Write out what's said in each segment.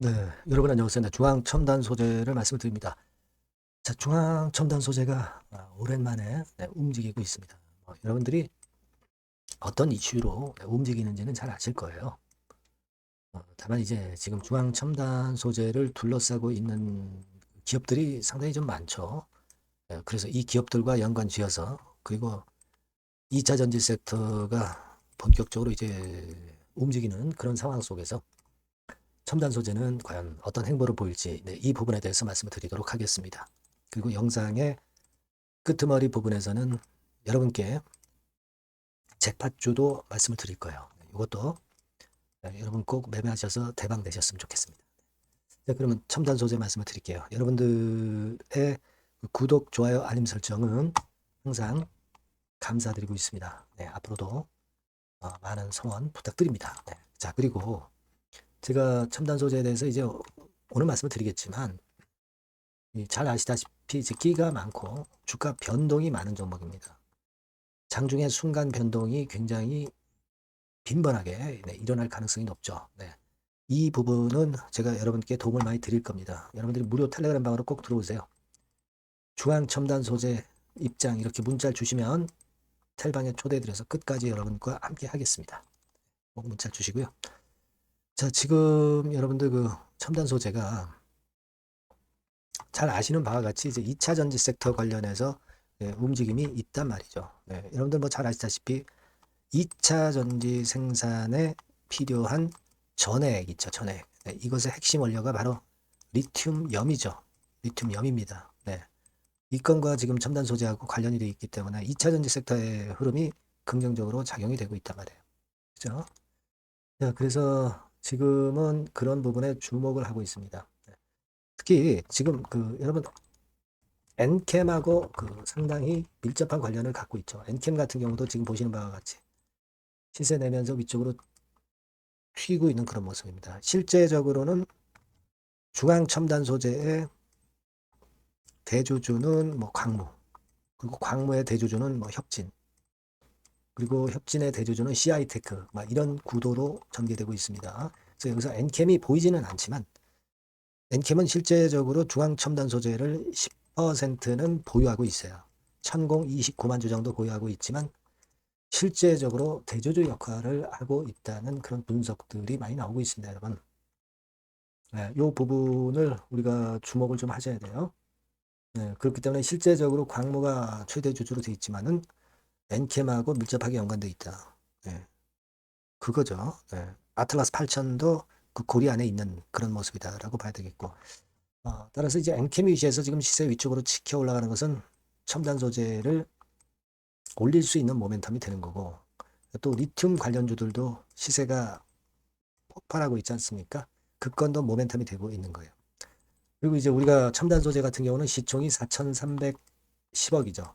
네, 여러분 안녕하세요. 네, 중앙 첨단 소재를 말씀을 드립니다. 자, 중앙 첨단 소재가 아, 오랜만에 네, 움직이고 있습니다. 어, 여러분들이 어떤 이슈로 네, 움직이는지는 잘 아실 거예요. 어, 다만 이제 지금 중앙 첨단 소재를 둘러싸고 있는 기업들이 상당히 좀 많죠. 예, 그래서 이 기업들과 연관 지어서 그리고 2차 전지 섹터가 본격적으로 이제 움직이는 그런 상황 속에서 첨단 소재는 과연 어떤 행보를 보일지 네, 이 부분에 대해서 말씀을 드리도록 하겠습니다. 그리고 영상의 끄트머리 부분에서는 여러분께 잭팟주도 말씀을 드릴 거예요. 이것도 네, 여러분 꼭 매매하셔서 대박 내셨으면 좋겠습니다. 자, 그러면 첨단 소재 말씀을 드릴게요. 여러분들의 구독, 좋아요, 알림 설정은 항상 감사드리고 있습니다. 네, 앞으로도 어, 많은 성원 부탁드립니다. 네. 자, 그리고 제가 첨단 소재에 대해서 이제 오늘 말씀을 드리겠지만 이잘 아시다시피 이제 끼가 많고 주가 변동이 많은 종목입니다. 장중에 순간 변동이 굉장히 빈번하게 네, 일어날 가능성이 높죠. 네. 이 부분은 제가 여러분께 도움을 많이 드릴 겁니다. 여러분들이 무료 텔레그램 방으로 꼭 들어오세요. 중앙 첨단 소재 입장 이렇게 문자를 주시면 텔방에 초대해드려서 끝까지 여러분과 함께 하겠습니다. 꼭 문자 주시고요. 자, 지금 여러분들 그 첨단 소재가 잘 아시는 바와 같이 이제 2차 전지 섹터 관련해서 예, 움직임이 있단 말이죠. 네, 여러분들 뭐 잘 아시다시피 2차 전지 생산에 필요한 전해액 있죠, 전해액. 네, 이것의 핵심 원료가 바로 리튬염이죠. 리튬염입니다. 네. 이 건과 지금 첨단 소재하고 관련이 되어 있기 때문에 2차 전지 섹터의 흐름이 긍정적으로 작용이 되고 있단 말이에요. 그죠? 자, 그래서 지금은 그런 부분에 주목을 하고 있습니다. 네. 특히 지금 그 여러분 엔캠하고 그 상당히 밀접한 관련을 갖고 있죠. 엔캠 같은 경우도 지금 보시는 바와 같이 시세 내면서 위쪽으로 튀고 있는 그런 모습입니다. 실제적으로는 중앙 첨단 소재의 대주주는 뭐 광무 그리고 광무의 대주주는 뭐 협진 그리고 협진의 대주주는 CI테크 막 이런 구도로 전개되고 있습니다. 그래서 여기서 엔캠이 보이지는 않지만 엔캠은 실제적으로 중앙 첨단 소재를 10%는 보유하고 있어요. 천공 29만 주 정도 보유하고 있지만 실제적으로 대주주 역할을 하고 있다는 그런 분석들이 많이 나오고 있습니다, 여러분. 네, 이 부분을 우리가 주목을 좀 하셔야 돼요. 네, 그렇기 때문에 실제적으로 광무가 최대 주주로 되어 있지만은 엔캠하고 밀접하게 연관되어 있다. 네, 그거죠. 네, 아틀라스 8000도 그 고리 안에 있는 그런 모습이다라고 봐야 되겠고. 어, 따라서 이제 엔캠 위시에서 지금 시세 위쪽으로 치켜 올라가는 것은 첨단 소재를 올릴 수 있는 모멘텀이 되는 거고 또 리튬 관련주들도 시세가 폭발하고 있지 않습니까? 그 건도 모멘텀이 되고 있는 거예요. 그리고 이제 우리가 첨단 소재 같은 경우는 시총이 4,310억이죠.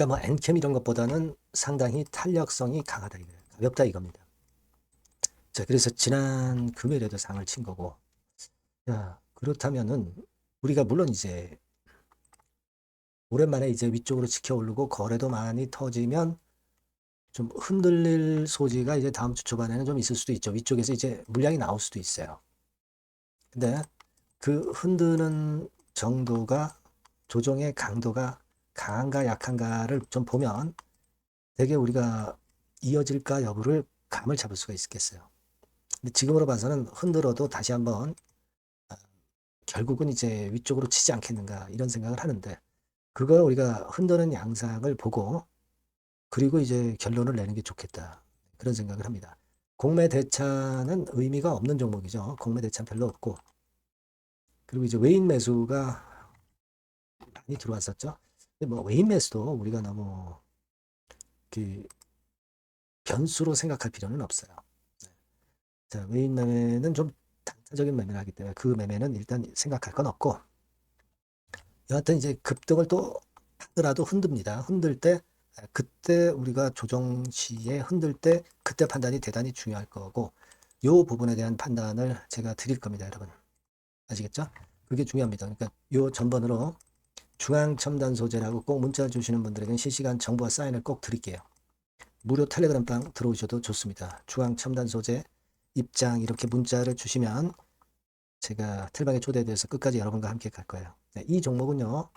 그러니까 뭐 엔캠 이런 것보다는 상당히 탄력성이 강하다 이거예요. 가볍다 이겁니다. 자, 그래서 지난 금요일에도 상을 친 거고. 자, 그렇다면은 우리가 물론 이제 오랜만에 이제 위쪽으로 지켜 오르고 거래도 많이 터지면 좀 흔들릴 소지가 이제 다음 주 초반에는 좀 있을 수도 있죠. 위쪽에서 이제 물량이 나올 수도 있어요. 근데 그 흔드는 정도가 조정의 강도가 강한가 약한가를 좀 보면 되게 우리가 이어질까 여부를 감을 잡을 수가 있겠어요. 근데 지금으로 봐서는 흔들어도 다시 한번 아, 결국은 이제 위쪽으로 치지 않겠는가 이런 생각을 하는데 그걸 우리가 흔드는 양상을 보고 그리고 이제 결론을 내는 게 좋겠다 그런 생각을 합니다. 공매 대차는 의미가 없는 종목이죠. 공매 대차 별로 없고 그리고 이제 외인 매수가 많이 들어왔었죠. 근데 뭐 매수도 우리가 너무 그 변수로 생각할 필요는 없어요. 네. 자, 외인 매매는 좀 단타적인 매매를 하기 때문에 그 매매는 일단 생각할 건 없고 여하튼 이제 급등을 또 하더라도 흔듭니다. 흔들 때 그때 우리가 조정 시에 흔들 때 그때 판단이 대단히 중요할 거고 요 부분에 대한 판단을 제가 드릴 겁니다, 여러분. 아시겠죠? 그게 중요합니다. 그러니까 요 전번으로 중앙 첨단 소재라고 꼭 문자 주시는 분들에게는 실시간 정보와 사인을 꼭 드릴게요. 무료 텔레그램 방 들어오셔도 좋습니다. 중앙 첨단 소재 입장 이렇게 문자를 주시면 제가 틀방에 초대돼서 끝까지 여러분과 함께 갈 거예요. 네, 이 종목은요.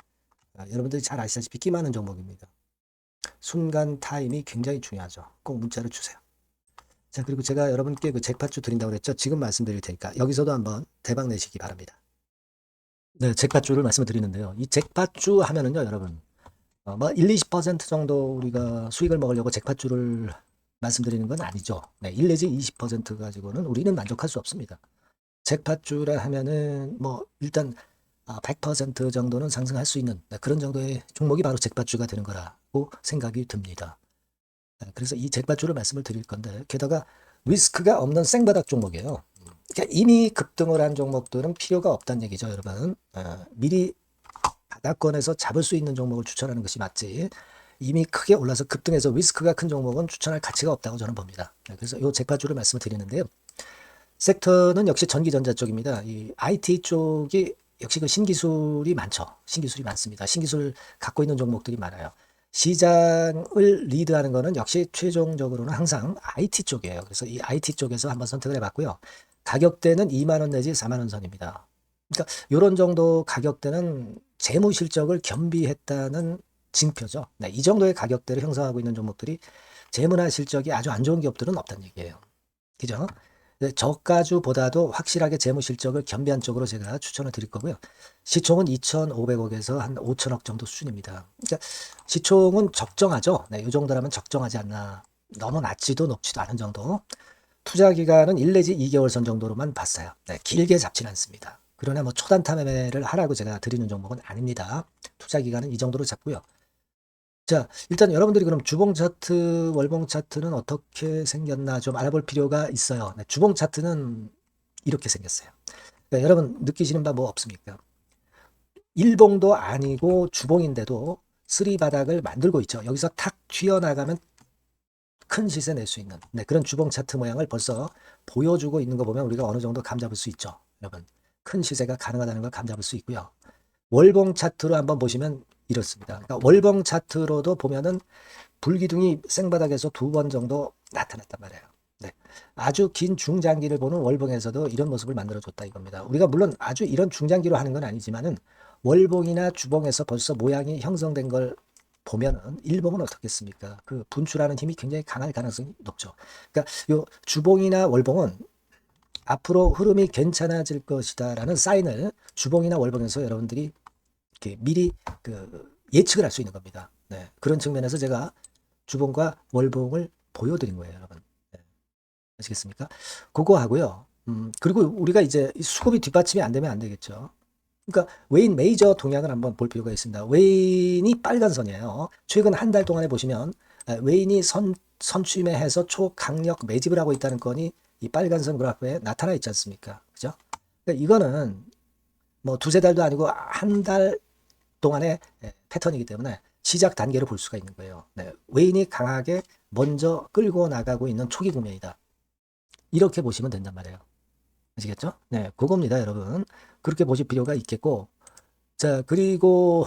아, 여러분들이 잘 아시다시피 끼 많은 종목입니다. 순간 타임이 굉장히 중요하죠. 꼭 문자를 주세요. 자, 그리고 제가 여러분께 그 잭팟주 드린다고 그랬죠. 지금 말씀드릴 테니까 여기서도 한번 대박 내시기 바랍니다. 네, 잭팟주를 말씀을 드리는데요. 이 잭팟주 하면은요, 여러분. 어, 뭐 1, 20% 정도 우리가 수익을 먹으려고 잭팟주를 말씀드리는 건 아니죠. 네, 1 내지 20% 가지고는 우리는 만족할 수 없습니다. 잭팟주라 하면은 뭐 일단 아, 100% 정도는 상승할 수 있는 네, 그런 정도의 종목이 바로 잭팟주가 되는 거라고 생각이 듭니다. 네, 그래서 이 잭팟주를 말씀을 드릴 건데 게다가 리스크가 없는 생바닥 종목이에요. 그러니까 이미 급등을 한 종목들은 필요가 없다는 얘기죠, 여러분. 어, 미리 바닥권에서 잡을 수 있는 종목을 추천하는 것이 맞지. 이미 크게 올라서 급등해서 리스크가 큰 종목은 추천할 가치가 없다고 저는 봅니다. 네, 그래서 이 잭팟주를 말씀을 드리는데요. 섹터는 역시 전기전자 쪽입니다. 이 IT 쪽이 역시 그 신기술이 많죠. 신기술이 많습니다. 신기술 갖고 있는 종목들이 많아요. 시장을 리드하는 거는 역시 최종적으로는 항상 IT 쪽이에요. 그래서 이 IT 쪽에서 한번 선택을 해봤고요. 가격대는 2만 원 내지 4만 원 선입니다. 그러니까 이런 정도 가격대는 재무 실적을 겸비했다는 징표죠. 네, 이 정도의 가격대를 형성하고 있는 종목들이 재무나 실적이 아주 안 좋은 기업들은 없다는 얘기예요. 그죠? 네, 저가주보다도 확실하게 재무 실적을 겸비한 쪽으로 제가 추천을 드릴 거고요. 시총은 2,500억에서 한 5천억 정도 수준입니다. 그러니까 시총은 적정하죠. 네, 이 정도라면 적정하지 않나. 너무 낮지도 높지도 않은 정도. 투자 기간은 1 내지 2개월 선 정도로만 봤어요. 네, 길게 잡진 않습니다. 그러나 뭐 초단타 매매를 하라고 제가 드리는 종목은 아닙니다. 투자 기간은 이 정도로 잡고요. 자, 일단 여러분들이 그럼 주봉 차트, 월봉 차트는 어떻게 생겼나 좀 알아볼 필요가 있어요. 네, 주봉 차트는 이렇게 생겼어요. 그러니까 여러분 느끼시는 바 뭐 없습니까? 일봉도 아니고 주봉인데도 쓰리 바닥을 만들고 있죠. 여기서 탁 튀어나가면 큰 시세 낼 수 있는 네, 그런 주봉 차트 모양을 벌써 보여주고 있는 거 보면 우리가 어느 정도 감잡을 수 있죠. 여러분 큰 시세가 가능하다는 걸 감잡을 수 있고요. 월봉 차트로 한번 보시면 이렇습니다. 그러니까 월봉 차트로도 보면은 불기둥이 생바닥에서 두 번 정도 나타났단 말이에요. 네. 아주 긴 중장기를 보는 월봉에서도 이런 모습을 만들어줬다 이겁니다. 우리가 물론 아주 이런 중장기로 하는 건 아니지만은 월봉이나 주봉에서 벌써 모양이 형성된 걸 보면은 일봉은 어떻겠습니까? 그 분출하는 힘이 굉장히 강할 가능성이 높죠. 그러니까 요 주봉이나 월봉은 앞으로 흐름이 괜찮아질 것이다라는 사인을 주봉이나 월봉에서 여러분들이 이렇게 미리 그 예측을 할 수 있는 겁니다. 네. 그런 측면에서 제가 주봉과 월봉을 보여드린 거예요, 여러분. 네. 아시겠습니까? 그거 하고요. 음, 그리고 우리가 이제 수급이 뒷받침이 안 되면 안 되겠죠. 그러니까 웨인 메이저 동향을 한번 볼 필요가 있습니다. 웨인이 빨간 선이에요. 최근 한 달 동안에 보시면 웨인이 선 선취매해서 초강력 매집을 하고 있다는 건이 이 빨간 선 그래프에 나타나 있지 않습니까? 그죠? 그러니까 이거는 뭐 두세 달도 아니고 한 달 동안의 패턴이기 때문에 시작 단계로 볼 수가 있는 거예요. 네, 웨인이 강하게 먼저 끌고 나가고 있는 초기 국면이다. 이렇게 보시면 된단 말이에요. 아시겠죠? 네, 그겁니다, 여러분. 그렇게 보실 필요가 있겠고, 자, 그리고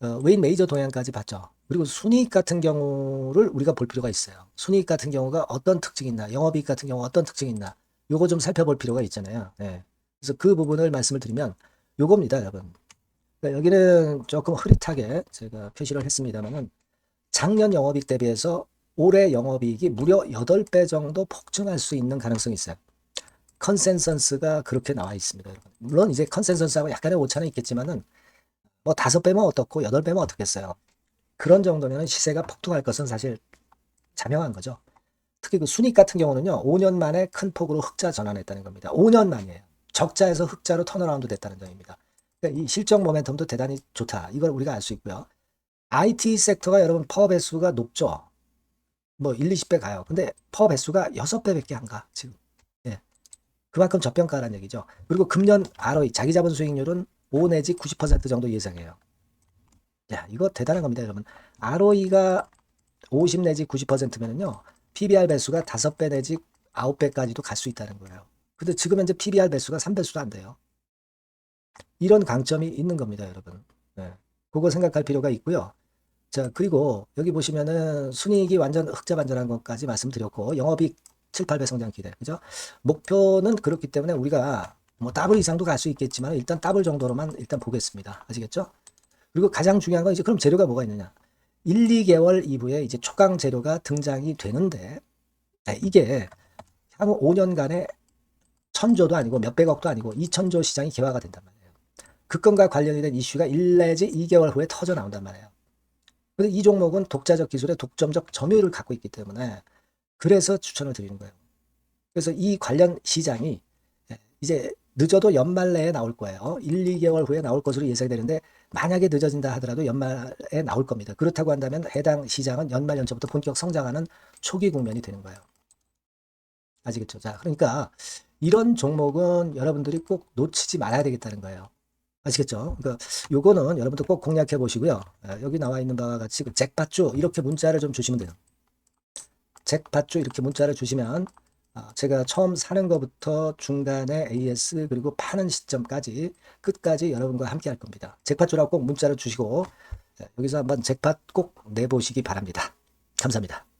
어, 웨인 메이저 동향까지 봤죠. 그리고 순이익 같은 경우를 우리가 볼 필요가 있어요. 순이익 같은 경우가 어떤 특징이 있나, 영업이익 같은 경우 어떤 특징이 있나, 요거 좀 살펴볼 필요가 있잖아요. 네. 그래서 그 부분을 말씀을 드리면 요겁니다, 여러분. 그러니까 여기는 조금 흐릿하게 제가 표시를 했습니다만은 작년 영업이익 대비해서 올해 영업이익이 무려 8배 정도 폭증할 수 있는 가능성이 있어요. 컨센서스가 그렇게 나와 있습니다. 여러분. 물론 이제 컨센서스하고 약간의 오차는 있겠지만은 뭐 다섯 배면 어떻고 여덟 배면 어떻겠어요. 그런 정도면 시세가 폭등할 것은 사실 자명한 거죠. 특히 그 순익 같은 경우는요, 5년 만에 큰 폭으로 흑자 전환했다는 겁니다. 5년 만이에요. 적자에서 흑자로 턴어라운드 됐다는 점입니다. 그러니까 이 실적 모멘텀도 대단히 좋다. 이걸 우리가 알 수 있고요. IT 섹터가 여러분 퍼 배수가 높죠. 뭐 1, 20배 가요. 근데 퍼 배수가 6배밖에 안 가. 지금. 예. 그만큼 저평가라는 얘기죠. 그리고 금년 ROE 자기 자본 수익률은 5 내지 90% 정도 예상해요. 야, 이거 대단한 겁니다, 여러분. ROE가 50 내지 90%면은요. PBR 배수가 5배 내지 9배까지도 갈 수 있다는 거예요. 근데 지금 현재 PBR 배수가 3배수도 안 돼요. 이런 강점이 있는 겁니다, 여러분. 네. 그거 생각할 필요가 있고요. 자, 그리고 여기 보시면은 순이익이 완전 흑자 반전한 것까지 말씀드렸고, 영업이익 7, 8배 성장 기대. 그죠? 목표는 그렇기 때문에 우리가 뭐 더블 이상도 갈 수 있겠지만 일단 더블 정도로만 일단 보겠습니다. 아시겠죠? 그리고 가장 중요한 건 이제 그럼 재료가 뭐가 있느냐? 1, 2개월 이후에 이제 초강 재료가 등장이 되는데 네, 이게 향후 5년간에 천조도 아니고 몇백억도 아니고 2천조 시장이 개화가 된단 말이에요. 그건과 관련이 된 이슈가 1 내지 2개월 후에 터져 나온단 말이에요. 근데 이 종목은 독자적 기술의 독점적 점유율을 갖고 있기 때문에 그래서 추천을 드리는 거예요. 그래서 이 관련 시장이 예, 이제 늦어도 연말 내에 나올 거예요. 1, 2개월 후에 나올 것으로 예상이 되는데 만약에 늦어진다 하더라도 연말에 나올 겁니다. 그렇다고 한다면 해당 시장은 연말 연초부터 본격 성장하는 초기 국면이 되는 거예요. 아시겠죠? 자, 그러니까 이런 종목은 여러분들이 꼭 놓치지 말아야 되겠다는 거예요. 아시겠죠? 그러니까 요거는 여러분들 꼭 공략해 보시고요. 예, 여기 나와 있는 바와 같이 그 잭팟주 이렇게 문자를 좀 주시면 돼요. 잭팟주 이렇게 문자를 주시면 아, 제가 처음 사는 것부터 중간에 AS 그리고 파는 시점까지 끝까지 여러분과 함께 할 겁니다. 잭팟주라고 꼭 문자를 주시고 예, 여기서 한번 잭팟 꼭 내보시기 바랍니다. 감사합니다.